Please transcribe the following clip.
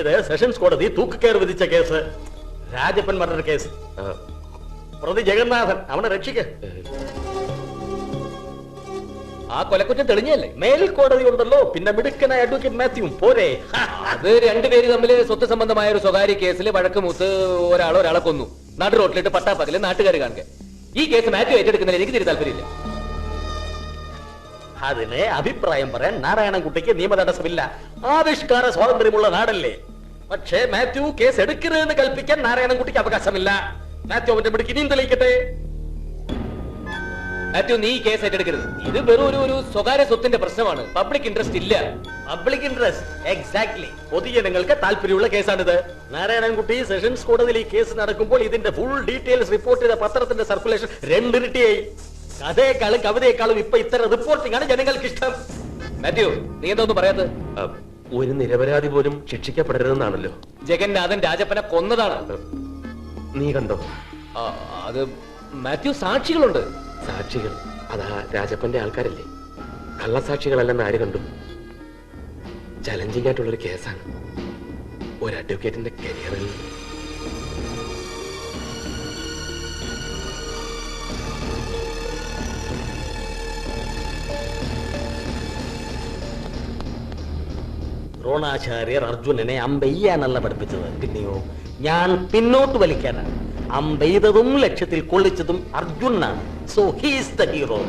ഇത് സെഷൻസ് കോടതി തൂക്കുകയർ വിധിച്ച കേസ്. Rajappan murder case. പ്രതി ജഗന്നാഥൻ അവനെ രക്ഷിക്ക. ആ കൊലക്കുറ്റം തെളിഞ്ഞല്ലേ? മേൽക്കോടതി ഉണ്ടല്ലോ പിന്നെ മിടുക്കനായ അഡ്വക്കേറ്റ് മാത്യുവും പോരെ. അത് രണ്ടുപേര് തമ്മിൽ സ്വത്ത് സംബന്ധമായ ഒരു സ്വകാര്യ കേസിൽ വഴക്ക് മൂത്ത് ഒരാൾ ഒരാളെ കൊന്നു. നാട്ടു റോട്ടിലിട്ട് പട്ടാപ്പകൽ നാട്ടുകാർ കാണുക. ഈ കേസ് മാത്യു ഏറ്റെടുക്കുന്നതിൽ എനിക്ക് തിരി താല്പര്യമില്ല. അതിന് അഭിപ്രായം പറയാൻ നാരായണൻകുട്ടിക്ക് നിയമ തടസ്സമില്ല ആവിഷ്കാര സ്വാതന്ത്ര്യമുള്ള നാടല്ലേ? പക്ഷേ മാത്യു കേസ് എടുക്കരുതെന്ന് കൽപ്പിക്കാൻ നാരായണൻകുട്ടിക്ക് അവകാശമില്ല. മാത്യു അവന്റെ പിടിക്ക് ഇനിയും തെളിയിക്കട്ടെ? മാത്യു നീ കേസ് ഏറ്റെടുക്കരുത്. ഇത് വെറും ഒരു ഒരു സ്വകാര്യ സ്വത്തിന്റെ പ്രശ്നമാണ്. പബ്ലിക് ഇൻട്രസ്റ്റ് ഇല്ല. പബ്ലിക് ഇൻട്രസ്റ്റ് എക്സാക്ട്ലി പൊതുജനങ്ങൾക്ക് താല്പര്യമുള്ള കേസാണിത്. നാരായണൻകുട്ടി സെഷൻസ് കോടതിയിൽ ഈ കേസ് നടക്കുമ്പോൾ ഇതിന്റെ ഫുൾ ഡീറ്റെയിൽസ് റിപ്പോർട്ട് ചെയ്ത പത്രത്തിന്റെ സർക്കുലേഷൻ രണ്ടിരട്ടിയായി. കഥയെക്കാളും കവിതയെക്കാളും ഇപ്പൊ ഇത്തരം റിപ്പോർട്ടിംഗ് ആണ് ജനങ്ങൾക്ക് ഇഷ്ടം മാത്യു നീ എന്തോന്ന് പറയാത്തത്? ഒരു നിരപരാധി പോലും ശിക്ഷിക്കപ്പെടരുതെന്നാണല്ലോ. ജഗന്നാഥൻ രാജപ്പനെ കൊന്നതാണ്. നീ കണ്ടോ? അത് മാത്യു സാക്ഷികളുണ്ട്. സാക്ഷികൾ? അതാ രാജപ്പന്റെ ആൾക്കാരല്ലേ. കള്ളസാക്ഷികളല്ലെന്ന് ആര് കണ്ടു? ചലഞ്ചിങ് ആയിട്ടുള്ളൊരു കേസാണ്. ഒരു അഡ്വക്കേറ്റിന്റെ കരിയറിൽ ദ്രോണാചാര്യർ അർജുനനെ അമ്പെയ്യാനല്ല പഠിപ്പിച്ചത്. പിന്നെയോ ഞാൻ പിന്നോട്ട് വലിക്കാനാണ്. അമ്പെയ്തതും ലക്ഷ്യത്തിൽ കൊള്ളിച്ചതും അർജുനാണ്. So he's the hero